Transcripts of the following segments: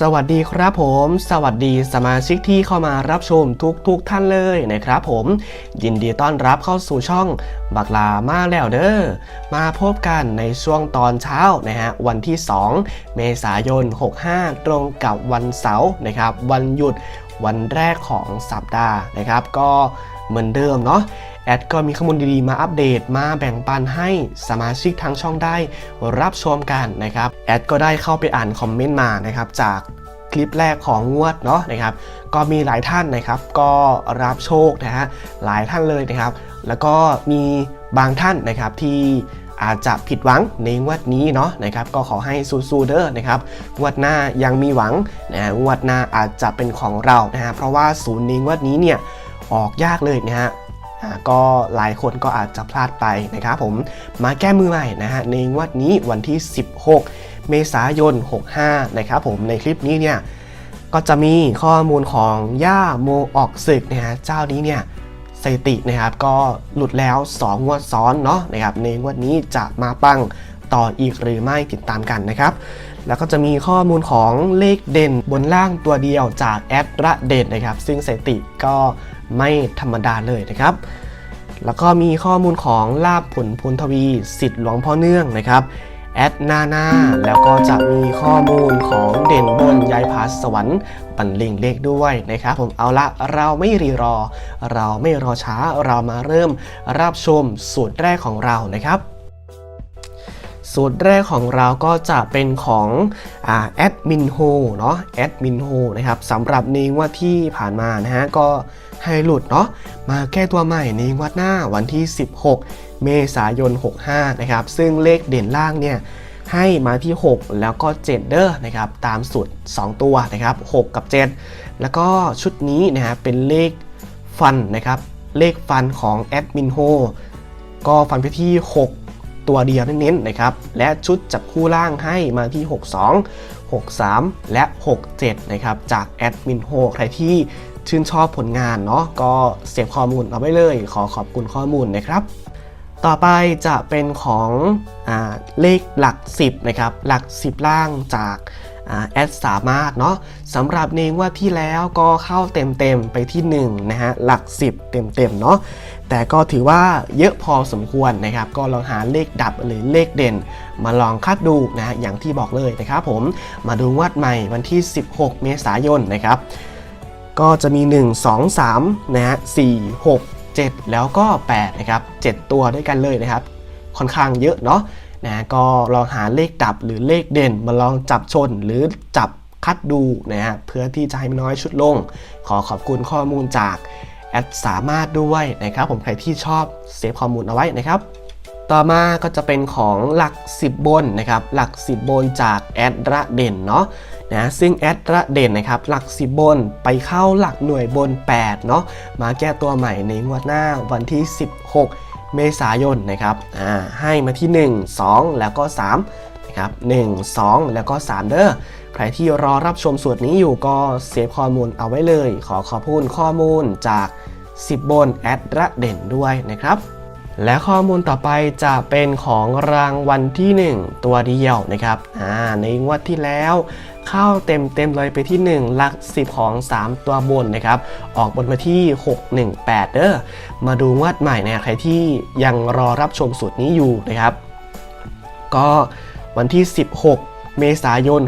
สวัสดีครับผม สวัสดีสมาชิกที่เข้ามารับชมทุกๆทท่านเลยนะครับผม ยินดีต้อนรับเข้าสู่ช่องบักลามาแล้วเด้อมาพบกันในช่วงตอนเช้านะฮะวันที่ 2 เมษายน 65 ตรงกับวันเสาร์นะครับ วันหยุดวันแรกของสัปดาห์นะครับ ก็เหมือนเดิมเนาะ แอดก็มีข้อมูลดีๆ มาอัปเดตมาแบ่งปันให้สมาชิกทางช่องได้รับชมกันนะครับ แอดก็ได้เข้าไปอ่านคอมเมนต์มานะครับจากคลิปแรกของงวดเนาะนะครับ ก็มีหลายท่านนะครับ ก็รับโชคนะฮะหลายท่านเลยนะครับ แล้วก็มีบางท่านนะครับที่อาจจะผิดหวังในงวดนี้เนาะนะครับก็ขอให้สู้ๆเด้อนะครับงวดหน้ายังมีหวังนะฮะงวดหน้าอาจจะเป็นของเรานะฮะเพราะว่าศูนย์ในงวดนี้เนี่ยออกยากเลยนะฮะ ก็หลายคนก็อาจจะพลาดไปนะครับผมมาแก้มือใหม่นะฮะในวดนี้วันที่ 16 เมษายน 65 นะครับผมในคลิปนี้เนี่ยก็จะมีข้อมูลของย่าโมออกศึกนะฮะเจ้านี้เนี่ยสถิตินะครับก็หลุดแล้ว 2 งวดซ้อนเนาะนะครับในงวดนี้จะมาปังต่ออีกหรือไม่ติดตามกันนะครับ แล้วก็จะมีข้อมูลของเลขเด่นบนล่างตัวเดียวจากแอดระเด่นนะครับ ซึ่งสถิติก็ไม่ธรรมดาเลยนะครับ แล้วก็มีข้อมูลของลาบผลพุนทวีสิทธิ์หลวงพ่อเนื่องนะครับแอดนาหน้าแล้วก็จะมีข้อมูลของเด่นบนยายพาสวรรค์ปันลิงเลขด้วยนะครับผมเอาละเราไม่รีรอ เราไม่รอช้าเรามาเริ่มรับชมสูตรแรกของเรานะครับ สูตรแรกของเราก็จะเป็นของแอดมินโฮเนาะแอดมินโฮนะครับสำหรับในงวดที่ผ่านมานะฮะก็ ให้หลุดเนาะมาแก้ตัวใหม่ในงวดหน้าวันที่ 16 เมษายน 65 นะครับ ซึ่งเลขเด่นล่างเนี่ยให้มาที่ 6 แล้วก็7เด้อนะครับตามสูตร 2 ตัวนะครับ 6 กับ 7 แล้วก็ชุดนี้นะฮะเป็นเลขฟันนะครับ เลขฟันของแอดมินโฮก็ฟันไปที่ 6 ตัวเดียวเน้นๆนะครับ และชุดจับคู่ล่างให้มาที่ 62 63 และ 67 นะครับ จากแอดมินโฮใครที่ ชื่นชอบผลงานเนาะก็เสียบข้อมูลเอาไว้เลย ขอขอบคุณข้อมูลนะครับ ต่อไปจะเป็นของอเลขหลัก 10 นะครับ หลัก 10 ล่างจากอแอดสามารถเนาะสำหรับในงว่าที่แล้วก็เข้าเต็มๆไปที่ 1 นะฮะ หลัก 10 เต็มๆเนาะแต่ก็ถือว่าเยอะพอสมควรนะครับ ก็ลองหาเลขดับหรือเลขเด่น มาลองคาดดูนะฮะอย่างที่บอกเลยนะครับผมมาดูวัดใหม่วันที่ 16 เมษายนนะครับ ก็จะมี 1 2 3นะฮะ4 6 7 แล้วก็8นะครับ7 ตัวด้วยกันเลยนะครับ ค่อนข้างเยอะเนาะนะก็ลองหาเลขดับหรือเลขเด่นมาลองจับชนหรือจับคัดดูนะฮะเพื่อที่จะให้มันน้อยชุดลง ขอขอบคุณข้อมูลจากแอดสามารถด้วยนะครับผมใครที่ชอบเซฟข้อมูลเอาไว้นะครับ ต่อมาก็จะเป็นของหลัก 10 บนนะครับหลัก 10 บนจากแอดระเด่นเนาะ นะซึ่งแอดระเด่นนะครับหลัก10บนไปเข้าหลักหน่วยบน 8 เนาะมาแก้ตัวใหม่ในงวดหน้าวันที่ 16 เมษายนนะครับอ่าให้มาที่ 1 2 แล้วก็3นะครับ1 2 แล้วก็ 3 เด้อใครที่รอรับชมสูตรนี้อยู่ก็เซฟข้อมูลเอาไว้เลย ขอขอบคุณข้อมูลจาก 10 บนแอดระเด่นด้วยนะครับและข้อมูลต่อไปจะเป็นของรางวัลที่ 1 ตัวเดียวนะครับในงวดที่แล้ว เข้าเต็มเต็มเลยไปที่ 1 หลัก 10 ของ 3 ตัวบนนะครับ ออกบนมาที่ 618 เด้อ มาดูงวดใหม่นะใครที่ยังรอรับชมสูตรนี้อยู่นะครับ ก็วันที่ 16 เมษายน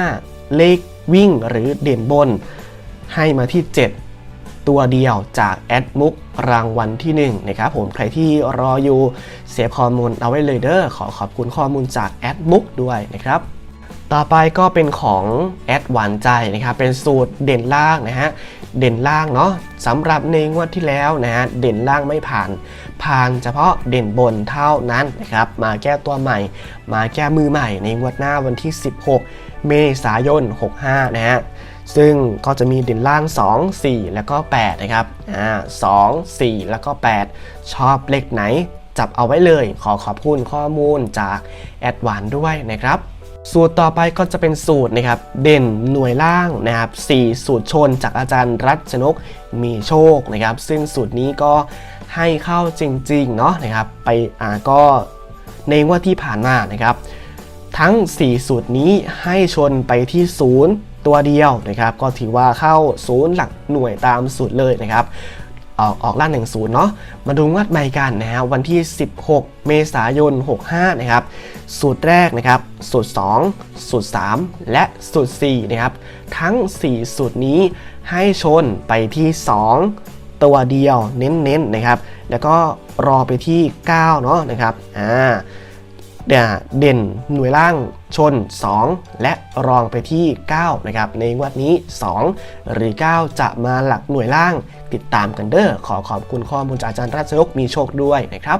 65 เลขวิ่งหรือเด่นบน ให้มาที่ 7 ตัวเดียวจากแอดมุกรางวัลที่ 1 นะครับผมใครที่รออยู่เสียข้อมูลเอาไว้เลยเด้อขอขอบคุณข้อมูลจากแอดมุกด้วยนะครับ ต่อไปก็เป็นของแอดหวานใจนะครับ เป็นสูตรเด่นล่างนะฮะ เด่นล่างเนาะสำหรับในงวดที่แล้วนะฮะ เด่นล่างไม่ผ่าน ผ่านเฉพาะเด่นบนเท่านั้นนะครับ มาแก้ตัวใหม่ มาแก้มือใหม่ในงวดหน้าวันที่ 16 เมษายน 65 นะฮะ ซึ่งก็จะมีเด่นล่าง 2 4 แล้วก็ 8 นะครับ อ่า 2 4 แล้วก็ 8 ชอบเลขไหน จับเอาไว้เลย ขอขอบคุณข้อมูลจากแอดหวานด้วยนะครับ สูตรต่อไปก็จะเป็นสูตรนะครับเด่นหน่วยล่างนะครับ4สูตรชนจากอาจารย์รัชนกมีโชคนะครับ ซึ่งสูตรนี้ก็ให้เข้าจริงๆเนาะนะครับไปอ่าก็ในว่าที่ผ่านมานะครับ ทั้ง 4 สูตรนี้ให้ชนไปที่ 0 ตัวเดียวนะครับ ก็ถือว่าเข้า 0 หลักหน่วยตามสูตรเลยนะครับ ออกออกล่าหนึ่งศูนย์เนาะมาดูงวดใหม่กันนะฮะวันที่ 16 เมษายน 65 นะครับ สูตรแรกนะครับ สูตร 2 สูตร 3 และสูตร 4 นะครับ ทั้ง 4 สูตรนี้ให้ชนไปที่ 2 ตัวเดียวเน้นๆนะครับ แล้วก็รอไปที่ 9 เนาะนะครับอ่า เด่นเด่นหน่วยล่างชน 2 และรองไปที่ 9 นะครับ ในงวดนี้ 2 หรือ 9 จะมาหลักหน่วยล่างติดตามกันเด้อขอขอบคุณข้อมูลจากอาจารย์ราชนกมีโชคด้วยนะครับ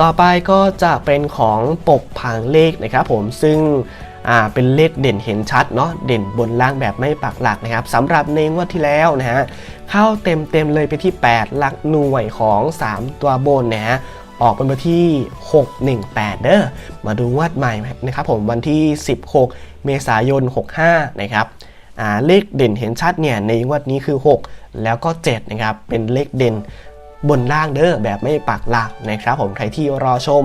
ต่อไปก็จะเป็นของปกผังเลขนะครับผมซึ่งเป็นเลขเด่นเห็นชัดเนาะเด่นบนล่างแบบไม่ปักหลักนะครับสำหรับในงวดที่แล้วนะฮะเข้าเต็มเต็มเลยไปที่ 8 หลักหน่วยของ 3 ตัวบนนะฮะ ออกเป็นวันที่ 618 เด้อ มาดูงวดใหม่นะครับผมวันที่ 16 เมษายน 65 นะครับเลขเด่นเห็นชัดเนี่ยในงวดนี้คือ 6 แล้วก็ 7 นะครับ เป็นเลขเด่นบนล่างเด้อแบบไม่ปักหลักนะครับผมใครที่รอชม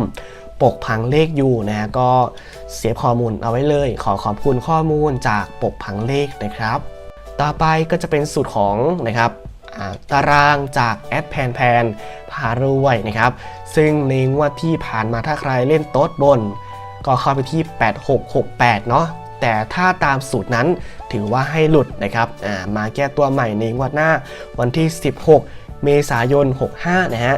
ปกผังเลขอยู่นะก็เสียข้อมูลเอาไว้เลย ขอขอบคุณข้อมูลจากปกผังเลขนะครับ ต่อไปก็จะเป็นสูตรของนะครับตารางจากแอดแพนแพนพารวยนะครับ ซึ่งในงวดที่ผ่านมาถ้าใครเล่นโต๊ดบน ก็เข้าไปที่ 8668 เนาะแต่ถ้าตามสูตรนั้นถือว่าให้หลุดนะครับมาแก้ตัวใหม่ในงวดหน้าวันที่ 16 เมษายน 65 นะฮะ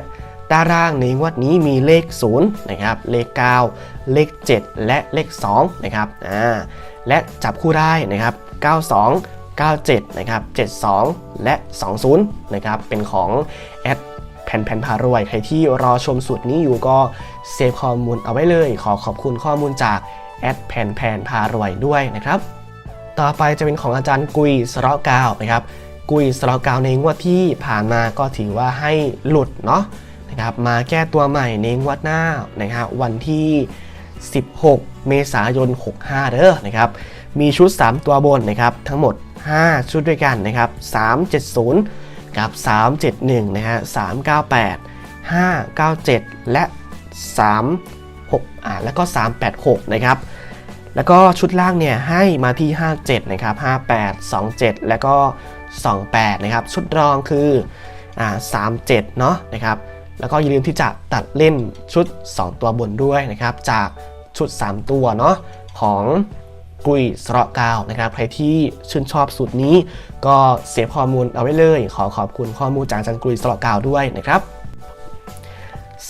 ตารางในงวดนี้มีเลข 0 นะครับ เลข 9 เลข 7 และเลข 2 นะครับอ่าและจับคู่ได้นะครับ 92 97 นะครับ 72 และ 20 นะครับ เป็นของแอด ผ่นแผ่นพารวย ใครที่รอชมสูตรนี้อยู่ก็เซฟข้อมูลเอาไว้เลย ขอขอบคุณข้อมูลจากแอดแผ่นแผ่นพารวยด้วยนะครับ ต่อไปจะเป็นของอาจารย์กุยสระกาวนะครับ กุยสระกาวในงวดที่ผ่านมาก็ถือว่าให้หลุดเนาะนะครับ มาแก้ตัวใหม่ในงวดหน้านะครับวันที่ 16 เมษายน 65 เด้อนะครับ มีชุด 3 ตัวบนนะครับ ทั้งหมด 5 ชุดด้วยกันนะครับ 370 กับ371 นะฮะ 398 597 และ 36 อ่า แล้วก็ 386 นะครับ แล้วก็ชุดล่างเนี่ยให้มาที่ 57 นะครับ 58 27 แล้วก็ 28 นะครับ ชุดรองคือ อ่า 37 เนาะนะครับ แล้วก็อย่าลืมที่จะตัดเล่นชุด 2 ตัวบนด้วยนะครับ จากชุด 3 ตัวเนาะของ กุยสระกาวนะครับใครที่ชื่นชอบสูตรนี้ ก็เสียข้อมูลเอาไว้เลย ขอขอบคุณข้อมูลจากอาจันกุยสระกาวด้วยนะครับ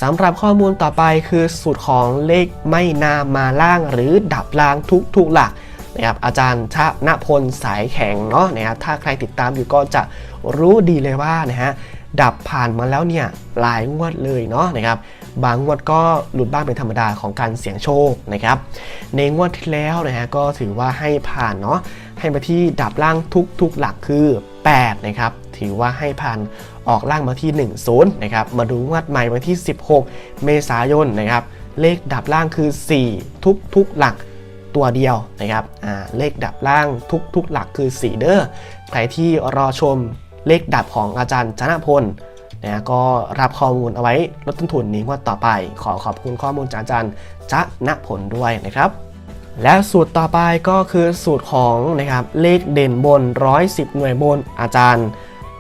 สำหรับข้อมูลต่อไปคือสูตรของเลขไม่นามาล่างหรือดับล่างทุกทุกหลักนะครับอาจารย์ชนะพลสายแข็งเนาะนะครับถ้าใครติดตามอยู่ก็จะรู้ดีเลยว่านะฮะ ดับผ่านมาแล้วเนี่ยหลายงวดเลยเนาะนะครับบางงวดก็หลุดบ้างเป็นธรรมดาของการเสี่ยงโชคนะครับในงวดที่แล้วนะฮะก็ถือว่าให้ผ่านเนาะให้มาที่ดับล่างทุกทุกๆหลักคือ 8 นะครับ ถือว่าให้ผ่านออกล่างมาที่ 1 0 นะครับ มาดูงวดใหม่วันที่ 16 เมษายนนะครับ เลขดับล่างคือ 4 ทุกทุกๆหลักตัวเดียวนะครับเลขดับล่างทุกทุกๆหลักคือ4เด้อใครที่รอชม เลขดับของอาจารย์ชนะพลนะก็รับข้อมูลเอาไว้ลดต้นทุนนี้งวดต่อไป ขอขอบคุณข้อมูลจากอาจารย์ชนะพลด้วยนะครับ และสูตรต่อไปก็คือสูตรของนะครับเลขเด่นบน 110 หน่วยบนอาจารย์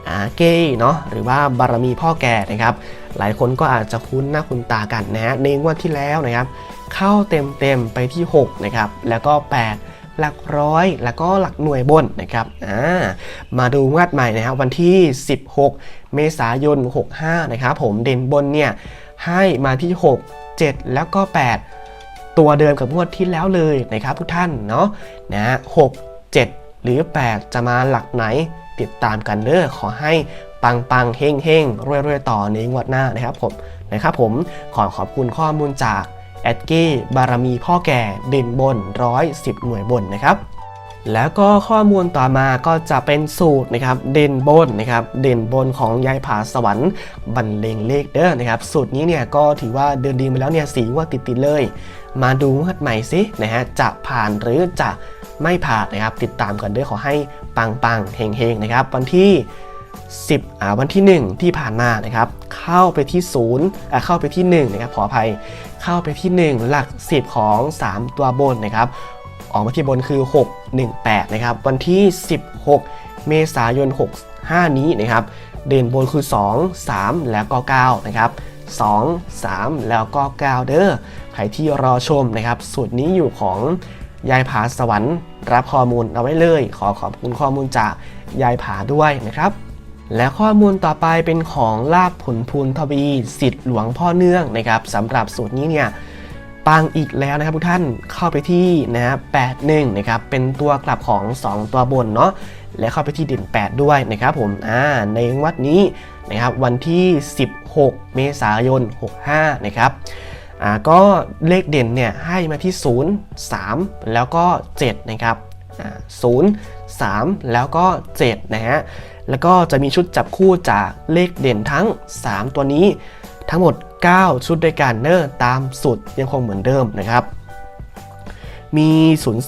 อาเก้เนาะหรือว่าบารมีพ่อแก่นะครับ หลายคนก็อาจจะคุ้นหน้าคุ้นตากันนะฮะในงวดที่แล้วนะครับ เข้าเต็มเต็มไปที่ 6 นะครับ แล้วก็ 8 หลักร้อย แล้วก็หลักหน่วยบนนะครับอ่ามาดูงวดใหม่นะครับวันที่ 16 เมษายน 65 นะครับผมเด่นบนเนี่ยให้มาที่ 6 7 แล้วก็ 8 ตัวเดิมกับงวดที่แล้วเลยนะครับทุกท่านเนาะนะหกเจ็ดหรือ 8 จะมาหลักไหนติดตามกันเด้อขอให้ปังปังเฮงเฮงรวยรวยต่อในงวดหน้านะครับผมนะครับผมขอขอบคุณข้อมูลจาก แอดเก้บารมีพ่อแก่เด่นบน 110 หน่วยบนนะครับแล้วก็ข้อมูลต่อมาก็จะเป็นสูตรนะครับเด่นบนนะครับเด่นบนของยายผาสวรรค์บรรเลงเลขเด้อนะครับสูตรนี้เนี่ยก็ถือว่าเดินดีมาแล้วเนี่ยสีว่าติดๆเลย มาดูงวดใหม่สินะฮะจะผ่านหรือจะไม่ผ่านนะครับติดตามกันด้วยขอให้ปังปังเฮงเฮงนะครับวันที่ 10วันที่ 1 ที่ผ่านมานะครับเข้าไปที่0อ่าเข้าไปที่1นะครับขออภัยเข้าไปที่ 1 หลัก 10 ของ 3 ตัวบนนะครับออกมาที่บนคือ 618นะครับวันที่ 16 เมษายน 65 นี้นะครับเด่นบนคือ 2 3 แล้วก็9นะครับ2 3 แล้วก็9เด้อใครที่รอชมนะครับสูตรนี้อยู่ของยายผาสวรรค์รับข้อมูลเอาไว้เลย ขอขอบคุณข้อมูลจากยายผาด้วยนะครับ และข้อมูลต่อไปเป็นของลาบผลพูนทวีสิทธิ์หลวงพ่อเนื่องนะครับสำหรับสูตรนี้เนี่ยปังอีกแล้วนะครับทุกท่านเข้าไปที่นะฮะ81นะครับเป็นตัวกลับของ 2 ตัวบนเนาะและเข้าไปที่เด่น8 ด้วยนะครับผมอ่าในวัดนี้นะครับวันที่ 16 เมษายน 65 นะครับอ่าก็เลขเด่นเนี่ยให้มาที่ 0 3 แล้วก็ 7 นะครับอ่า0 3 แล้วก็ 7 นะฮะ แล้วก็จะมีชุดจับคู่จากเลขเด่นทั้ง 3 ตัวนี้ ทั้งหมด 9 ชุดด้วยกันเนอร์ตามสูตรยังคงเหมือนเดิมนะครับ มี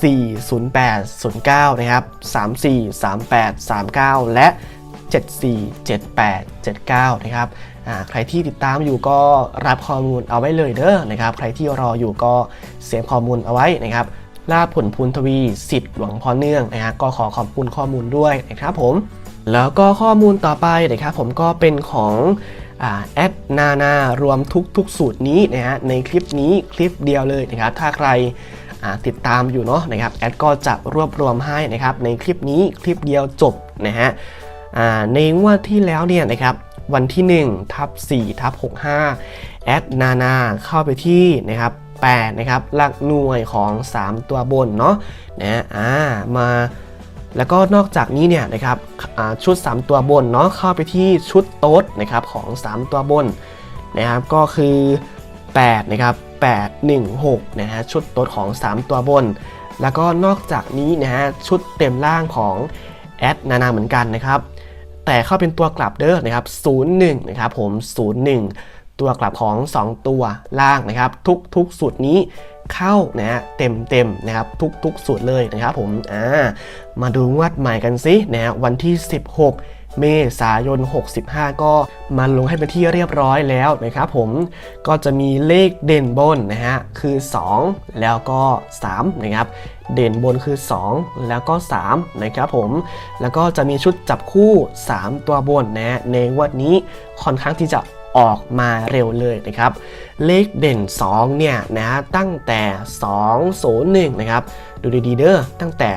04 08 09 นะครับ 34 38 39 และ 74 78 79 นะครับใครที่ติดตามอยู่ก็รับข้อมูลเอาไว้เลยเด้อนะครับ ใครที่รออยู่ก็เสียข้อมูลเอาไว้นะครับลาผลพูนทวีสิทธิ์หลวงพ่อเนื่องนะฮะก็ขอขอบคุณข้อมูลด้วยนะครับผม แล้วก็ข้อมูลต่อไปนะครับผมก็เป็นของแอดนานารวมทุกทุกสูตรนี้นะฮะในคลิปนี้คลิปเดียวเลยนะครับถ้าใครติดตามอยู่เนาะนะครับแอดก็จะรวบรวมให้นะครับในคลิปนี้คลิปเดียวจบนะฮะในงวดที่แล้วเนี่ยนะครับวันที่1ทับ4ทับ65แอดนานาเข้าไปที่นะครับ8นะครับหลักหน่วยของ 3 ตัวบนเนาะนะอ่ามา แล้วก็นอกจากนี้เนี่ยนะครับชุด 3 ตัวบนเนาะเข้าไปที่ชุดโต๊ดนะครับของ 3 ตัวบนนะครับก็คือ8นะครับ8 1 6นะฮะชุดโต๊ดของ 3 ตัวบน แล้วก็นอกจากนี้นะฮะชุดเต็มล่างของแอดนานาเหมือนกันนะครับแต่เข้าเป็นตัวกลับเด้อนะครับ01นะครับผม01 ตัวกลับของ 2 ตัวล่างนะครับ ทุกทุกสูตรนี้ เข้านะฮะเต็มเต็มนะครับทุกทุกสูตรเลยนะครับผมอ่ามาดูงวดใหม่กันสินะฮะวันที่ 16เมษายน 65 ก็มาลงให้เป็นที่เรียบร้อยแล้วนะครับผมก็จะมีเลขเด่นบนนะฮะคือ 2 แล้วก็ 3 นะครับ เด่นบนคือ 2 แล้วก็ 3 นะครับผมแล้วก็จะมีชุดจับคู่ 3 ตัวบนนะฮะในวันนี้ค่อนข้างที่จะ ออกมาเร็วเลยนะครับ เลขเด่น 2 เนี่ยนะฮะตั้งแต่ 201 นะครับ ดูดีๆเด้อตั้งแต่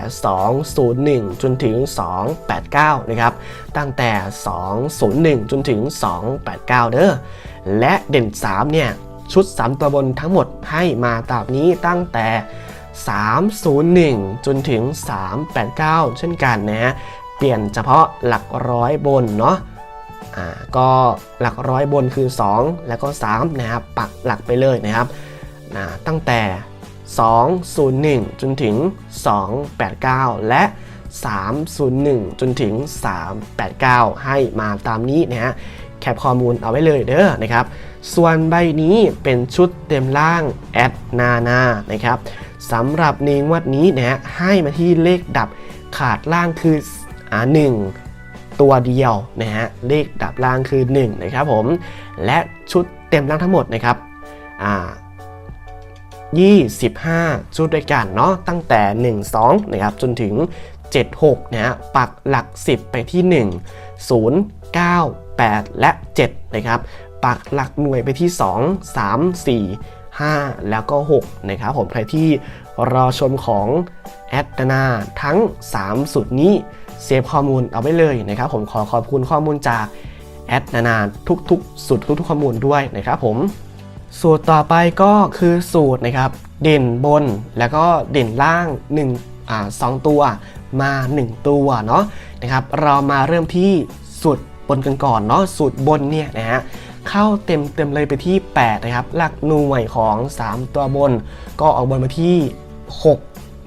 201 จนถึง 289 นะครับ ตั้งแต่ 201 จนถึง 289 เด้อและเด่น 3 เนี่ยชุด 3 ตัวบนทั้งหมดให้มาตามนี้ตั้งแต่ 301 จนถึง 389 เช่นกันนะฮะเปลี่ยนเฉพาะหลักร้อยบนเนาะ อ่าก็หลักร้อยบนคือ 2 แล้วก็ 3 นะครับ ปักหลักไปเลยนะครับนะตั้งแต่ 201 จนถึง 289 และ 301 จนถึง 389 ให้มาตามนี้นะฮะแคปข้อมูลเอาไว้เลยเด้อนะครับ ส่วนใบนี้เป็นชุดเต็มล่างแอดนานานะครับสำหรับในงวดนี้นะฮะให้มาที่เลขดับขาดล่างคืออ่าหนึ่ง ตัวเดียวนะฮะเลขดับล่างคือ1นะครับผมและชุดเต็มล่างทั้งหมดนะครับอ่า25 ชุดด้วยกันเนาะตั้งแต่ 1 2นะครับจนถึง 76นะฮะปักหลัก 10 ไปที่ 1 0 9 8 และ 7 นะครับ ปักหลักหน่วยไปที่ 2 3 4 5 แล้วก็ 6 นะครับผมใครที่รอชมของแอดนาทั้ง 3 สุดนี้ เซฟข้อมูลเอาไว้เลยนะครับผมขอขอบคุณข้อมูลจากแอดนานาทุกๆ สุดทุกๆข้อมูลด้วยนะครับผมสูตรต่อไปก็คือสูตรนะครับเด่นบนแล้วก็เด่นล่าง1อ่าสองตัวมา 1 ตัวเนาะนะครับเรามาเริ่มที่สูตรบนกันก่อนเนาะสูตรบนเนี่ยนะฮะเข้าเต็มเต็มเลยไปที่ 8 นะครับ หลักหน่วยของ 3 ตัวบน ก็ออกบนมาที่ 6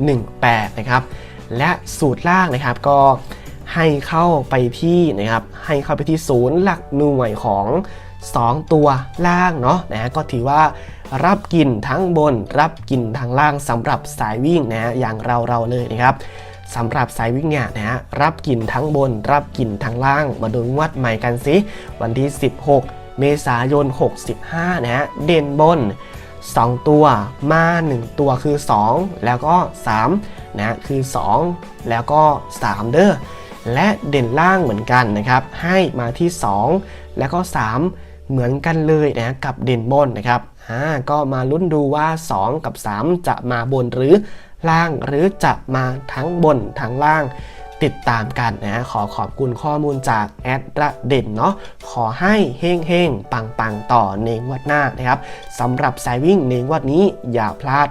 1 8 นะครับ และสูตรล่างนะครับก็ให้เข้าไปที่นะครับให้เข้าไปที่ศูนย์หลักหน่วยของ 2 ตัวล่างเนาะนะฮะก็ถือว่ารับกินทั้งบน รับกินทางล่างสำหรับสายวิ่งนะฮะอย่างเราเราเลยนะครับสำหรับสายวิ่งเนี่ยนะฮะรับกินทั้งบน รับกินทางล่าง มาดูงวดใหม่กันสิวันที่ 16 เมษายน 65 นะฮะเด่นบน 2 ตัวมา 1 ตัวคือ 2 แล้วก็ 3 นะคือ 2 แล้วก็ 3 เด้อและเด่นล่างเหมือนกันนะครับ ให้มาที่ 2 แล้วก็ 3 เหมือนกันเลยนะกับเด่นบนนะครับอ่าก็มาลุ้นดูว่า 2 กับ 3 จะมาบนหรือล่างหรือจะมาทั้งบนทั้งล่างติดตามกันนะขอขอบคุณข้อมูลจากแอดระเด่นเนาะขอให้เฮงเฮงปังปังๆต่อในงวดหน้านะครับสำหรับสายวิ่งในงวดนี้อย่าพลาด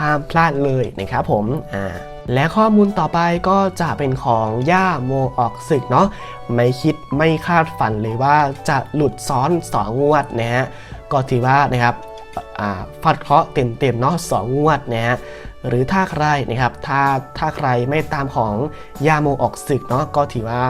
ห้ามพลาดเลยนะครับผมอ่าและข้อมูลต่อไปก็จะเป็นของย่าโมออกศึกเนาะไม่คิดไม่คาดฝันเลยว่าจะหลุดซ้อนสองงวดนะฮะก็ถือว่านะครับอ่าฟัดเคราะห์เต็มๆเนาะสองงวดนะฮะหรือถ้าใครนะครับถ้าถ้าใครไม่ตามของยาโมออกศึกเนาะก็ถือว่า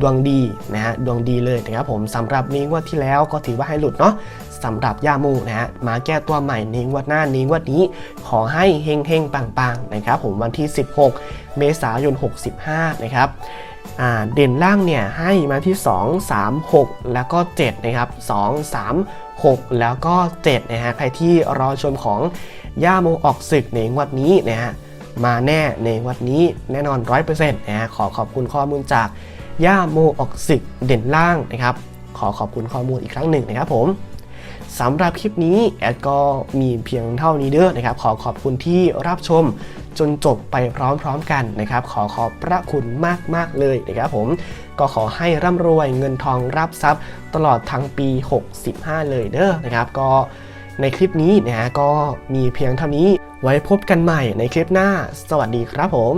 ดวงดีนะฮะดวงดีเลยนะครับผมสำหรับนี้งวดที่แล้วก็ถือว่าให้หลุดเนาะ สำหรับย่าโมนะฮะมาแก้ตัวใหม่ในงวดหน้านี้วดนี้ขอให้เฮงเฮงปังปังๆนะครับผมวันที่ 16 เมษายน 65 นะครับเด่นล่างเนี่ยให้มาที่ 2 3 6 แล้วก็ 7 นะครับ 2 3 6 แล้วก็ 7 นะฮะ ใครที่รอชมของย่าโมออกศึกในวดนี้นะฮะ มาแน่ในวดนี้แน่นอน 100%นะฮะ ขอขอบคุณข้อมูลจากย่าโมออกศึกเด่นล่างนะครับ ขอขอบคุณข้อมูลอีกครั้งหนึ่งนะครับผม สำหรับคลิปนี้แอดก็มีเพียงเท่านี้เด้อนะครับ ขอขอบคุณที่รับชมจนจบไปพร้อมๆกันนะครับ ขอขอบพระคุณมากๆเลยนะครับผมก็ขอให้ร่ำรวยเงินทองรับทรัพย์ตลอดทั้งปี 65 เลยเด้อนะครับ ก็ในคลิปนี้นะฮะก็มีเพียงเท่านี้ไว้พบกันใหม่ในคลิปหน้า สวัสดีครับผม